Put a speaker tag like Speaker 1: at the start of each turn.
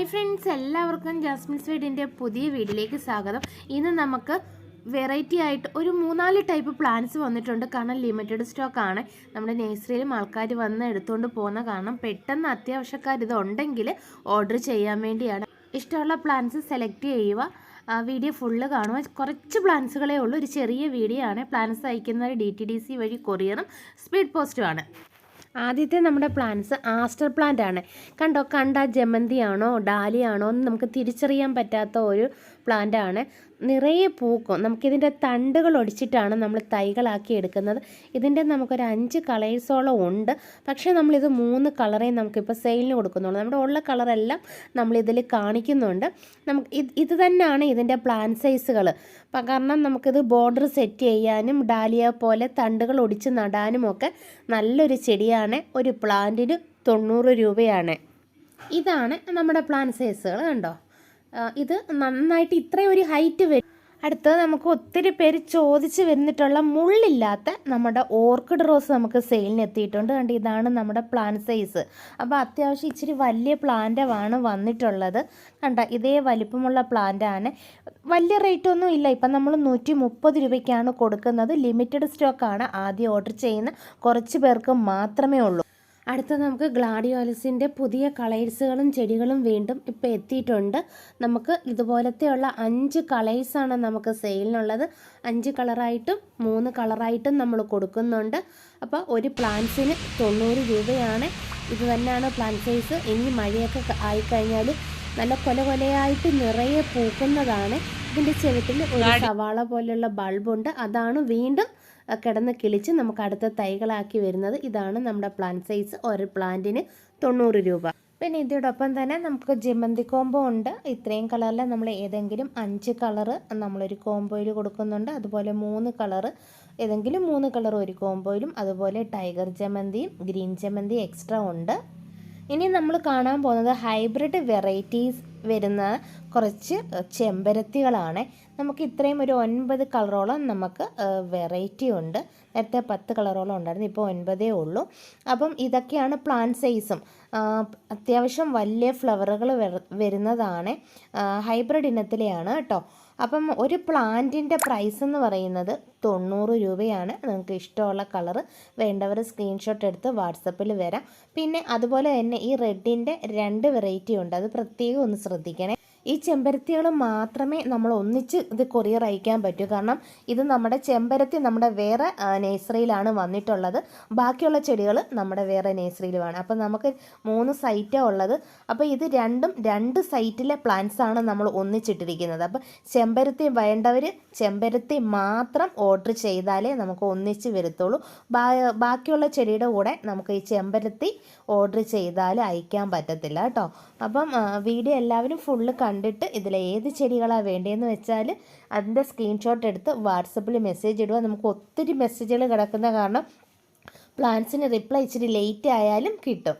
Speaker 1: Hi friends എല്ലാവർക്കും Jasmine സ്വീഡിന്റെ പുതിയ വീഡിയോയിലേക്ക് സ്വാഗതം. ഇന്ന് നമുക്ക് വെറൈറ്റി ആയിട്ട് ഒരു മൂന്നാൽ ടൈപ്പ് പ്ലാന്റ്സ് വന്നിട്ടുണ്ട്. കാരണം ലിമിറ്റഡ് സ്റ്റോക്കാണ് നമ്മുടെ നേഴ്സറിയിലും ആൾക്കാർ വന്ന് എടുത്തുകൊണ്ട് പോകുന്ന കാരണം പെട്ടെന്ന് അത്യാവശ്യക്കാർ ഇത് ഉണ്ടെങ്കിൽ ഓർഡർ ചെയ്യാൻ വേണ്ടിയാണ്. ഇഷ്ടമുള്ള പ്ലാന്റ്സ് സെലക്ട് ചെയ്യുക. വീഡിയോ ഫുള്ള് കാണുക. കുറച്ച് പ്ലാന്റ്സുകളേ ഉള്ളൂ. ഒരു ചെറിയ വീഡിയോ ആണ്. പ്ലാന്റ്സ് അയക്കുന്നത് ഡി ഡി വഴി കൊറിയറും സ്പീഡ് പോസ്റ്റും ആണ്. ആദ്യത്തെ നമ്മുടെ പ്ലാന്റ്സ് ആസ്റ്റർ പ്ലാന്റ് ആണ്. കണ്ടോ കണ്ട ജമന്തിയാണോ ഡാലിയാണോ എന്ന് നമുക്ക് തിരിച്ചറിയാൻ പറ്റാത്ത ഒരു പ്ലാന്റ് ആണ്. നിറയെ പൂക്കും നമുക്കിതിന്റെ തണ്ടുകൾ ഒടിച്ചിട്ടാണ് നമ്മൾ തൈകളാക്കി എടുക്കുന്നത്. ഇതിന്റെ നമുക്കൊരു അഞ്ച് കളേഴ്സോളം ഉണ്ട്. പക്ഷേ നമ്മളിത് മൂന്ന് കളറേ നമുക്കിപ്പോൾ സെയിലിന് കൊടുക്കുന്നുള്ളൂ. നമ്മുടെ ഉള്ള കളറെല്ലാം നമ്മളിതിൽ കാണിക്കുന്നുണ്ട്. നമുക്ക് ഇത് തന്നെയാണ് ഇതിന്റെ പ്ലാൻ സൈസുകൾ. കാരണം നമുക്കിത് ബോർഡർ സെറ്റ് ചെയ്യാനും ഡാലിയ പോലെ തണ്ടുകൾ ഒടിച്ച് നടാനും ഒക്കെ നല്ലൊരു ചെടിയാണ്. ഒരു പ്ലാന്റിന് തൊണ്ണൂറ് രൂപയാണ്. ഇതാണ് നമ്മുടെ പ്ലാൻ സൈസുകൾ കണ്ടോ? ഇത് നന്നായിട്ട് ഇത്രയും ഒരു ഹൈറ്റ് വരും അടുത്തത് നമുക്ക് ഒത്തിരി പേര് ചോദിച്ച് വരുന്നിട്ടുള്ള മുള്ളില്ലാത്ത നമ്മുടെ ഓർക്കിഡ് റോസ് നമുക്ക് സെയിലിന് എത്തിയിട്ടുണ്ട്. കണ്ട് ഇതാണ് നമ്മുടെ പ്ലാൻ സൈസ് അപ്പോൾ അത്യാവശ്യം ഇച്ചിരി വലിയ പ്ലാന്റാണ് വന്നിട്ടുള്ളത്. കണ്ട ഇതേ വലിപ്പമുള്ള പ്ലാന്റാണ് വലിയ റേറ്റ് ഒന്നും ഇല്ല. ഇപ്പം നമ്മൾ നൂറ്റി മുപ്പത് രൂപയ്ക്കാണ് കൊടുക്കുന്നത്. ലിമിറ്റഡ് സ്റ്റോക്കാണ് ആദ്യം ഓർഡർ ചെയ്യുന്ന കുറച്ച് പേർക്ക് മാത്രമേ ഉള്ളൂ. അടുത്ത നമുക്ക് ഗ്ലാഡിയോലസിന്റെ പുതിയ കളേഴ്സുകളും ചെടികളും വീണ്ടും ഇപ്പോൾ എത്തിയിട്ടുണ്ട്. നമുക്ക് ഇതുപോലത്തെയുള്ള അഞ്ച് കളേഴ്സാണ് നമുക്ക് സെയിലിനുള്ളത്. അഞ്ച് കളറായിട്ടും മൂന്ന് കളറായിട്ടും നമ്മൾ കൊടുക്കുന്നുണ്ട്. അപ്പോൾ ഒരു പ്ലാന്റ്സിന് തൊണ്ണൂറ് രൂപയാണ്. ഇത് തന്നെയാണ് പ്ലാന്റ് സൈസ്. ഇനി മഴയൊക്കെ ആയിക്കഴിഞ്ഞാൽ നല്ല കൊല കൊലയായിട്ട് നിറയെ പൂക്കുന്നതാണ്. ഇതിന്റെ ചെവിട്ടിൽ ഒരു സവാള പോലെയുള്ള ബൾബുണ്ട്. അതാണ് വീണ്ടും കിടന്ന് കിളിച്ച് നമുക്ക് അടുത്ത തൈകളാക്കി വരുന്നത് ഇതാണ് നമ്മുടെ പ്ലാന്റ് സൈസ് ഒരു പ്ലാന്റിന് തൊണ്ണൂറ് രൂപ. പിന്നെ ഇതോടൊപ്പം തന്നെ നമുക്ക് ജമന്തി കോംബോ ഉണ്ട്. ഇത്രയും കളറിൽ നമ്മൾ ഏതെങ്കിലും അഞ്ച് കളറ് നമ്മളൊരു കോംബോയിൽ കൊടുക്കുന്നുണ്ട്. അതുപോലെ മൂന്ന് കളറ് ഏതെങ്കിലും മൂന്ന് കളർ ഒരു കോംബോയിലും അതുപോലെ ടൈഗർ ജമന്തിയും ഗ്രീൻ ജമന്തി എക്സ്ട്രാ ഉണ്ട്. ഇനി നമ്മൾ കാണാൻ പോകുന്നത് ഹൈബ്രിഡ് വെറൈറ്റീസ് വരുന്ന കുറച്ച് ചെമ്പരത്തികളാണ്. നമുക്ക് ഇത്രയും ഒരു ഒൻപത് കളറോളം നമുക്ക് വെറൈറ്റി ഉണ്ട്. നേരത്തെ പത്ത് കളറോളം ഉണ്ടായിരുന്നു ഇപ്പോൾ ഒൻപതേ ഉള്ളൂ. അപ്പം ഇതൊക്കെയാണ് പ്ലാന്റ് സൈസും അത്യാവശ്യം വലിയ ഫ്ലവറുകൾ വരുന്നതാണ്. ഹൈബ്രിഡ് ഇനത്തിലെയാണ് കേട്ടോ അപ്പം ഒരു പ്ലാന്റിന്റെ പ്രൈസ് എന്ന് പറയുന്നത് തൊണ്ണൂറ് രൂപയാണ്. നിങ്ങൾക്ക് ഇഷ്ടമുള്ള കളറ് വേണ്ടവർ സ്ക്രീൻഷോട്ട് എടുത്ത് വാട്സപ്പിൽ വരാം. പിന്നെ അതുപോലെ തന്നെ ഈ റെഡിന്റെ രണ്ട് വെറൈറ്റി ഉണ്ട്. അത് പ്രത്യേകം ഒന്ന് ശ്രദ്ധിക്കണേ. ഈ ചെമ്പരത്തികൾ മാത്രമേ നമ്മൾ ഒന്നിച്ച് ഇത് കൊറിയർ അയക്കാൻ പറ്റൂ. കാരണം ഇത് നമ്മുടെ ചെമ്പരത്തി നമ്മുടെ വേറെ നേഴ്സറിയിലാണ് വന്നിട്ടുള്ളത്. ബാക്കിയുള്ള ചെടികൾ നമ്മുടെ വേറെ നേഴ്സറിയിലുമാണ്. അപ്പോൾ നമുക്ക് മൂന്ന് സൈറ്റാണ് ഉള്ളത്. അപ്പോൾ ഇത് രണ്ടും രണ്ട് സൈറ്റിലെ പ്ലാന്റ്സ് ആണ് നമ്മൾ ഒന്നിച്ചിട്ടിരിക്കുന്നത്. അപ്പോൾ ചെമ്പരത്തി വേണ്ടവർ ചെമ്പരത്തി മാത്രം ഓർഡർ ചെയ്താലേ നമുക്ക് ഒന്നിച്ച് വരത്തുള്ളൂ. ബാക്കിയുള്ള ചെടിയുടെ കൂടെ നമുക്ക് ഈ ചെമ്പരത്തി ഓർഡർ ചെയ്താൽ അയക്കാൻ പറ്റത്തില്ല കേട്ടോ. അപ്പം വീഡിയോ എല്ലാവരും ഫുള്ള് കണ്ടിട്ട് ഇതിൽ ഏത് ചെടികളാണ് വേണ്ടതെന്ന് വെച്ചാൽ അതിന്റെ സ്ക്രീൻഷോട്ട് എടുത്ത് വാട്സപ്പിൽ മെസ്സേജ് ഇടുക. നമുക്ക് ഒത്തിരി മെസ്സേജുകൾ കിടക്കുന്ന കാരണം പ്ലാൻസിന് റിപ്ലൈ ഇച്ചിരി ലേറ്റ് ആയാലും കിട്ടും.